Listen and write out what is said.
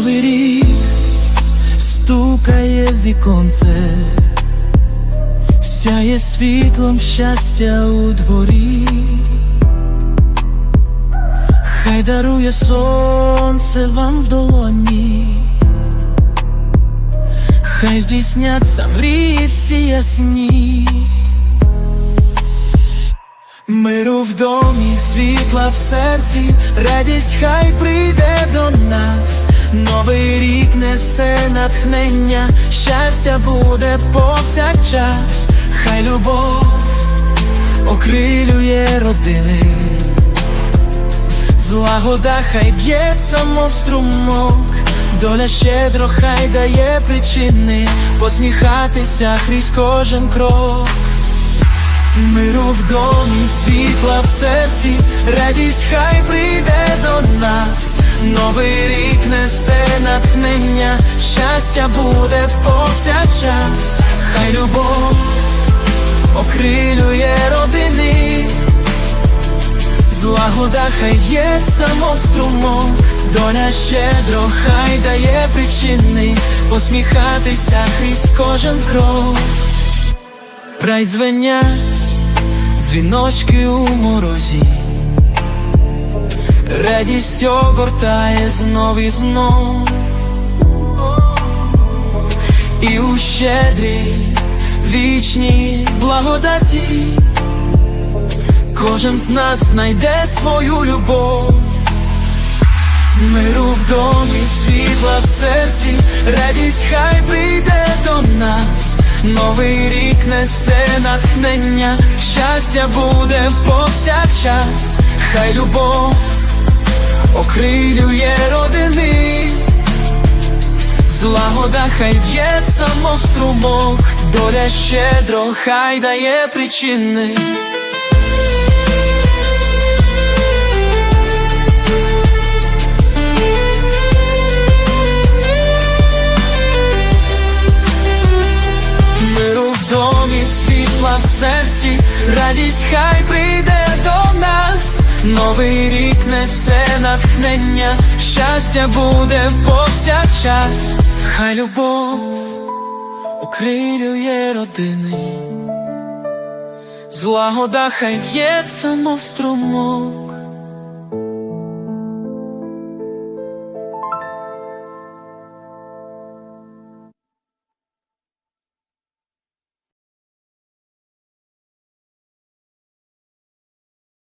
Новий рік стукає віконце, сяє світлом щастя у дворі, хай дарує сонце вам в долоні, хай здійсняться мрії всі ясні. Миру в домі, світла в серці, радість хай прийде до нас. Новий рік несе натхнення, щастя буде повсякчас, хай любов окрилює родини, злагода хай б'ється, мов струмок, доля щедро хай дає причини, посміхатися крізь кожен крок. Миру в домі, світла в серці, радість хай прийде до нас. Новий рік несе натхнення, щастя буде повсякчас, хай любов окрилює родини, злагода хай є мов струмок, доля щедро хай дає причини, посміхатися крізь кожен крок. Прай дзвенять дзвіночки у морозі, радість огортає знов і знов, і у щедрій вічній благодаті. Кожен з нас знайде свою любов. Миру в домі, світла в серці, радість хай прийде до нас. Новий рік несе натхнення, щастя буде повсякчас, хай любов окрилює родини, злагода хай в'ється, мов струмок, доля щедро хай дає причини. Миру в домі, світла в серці, радість хай прийде. Новий рік несе натхнення, щастя буде повсякчас, хай любов окрилює родини, злагода хай в'ється, мов струмок,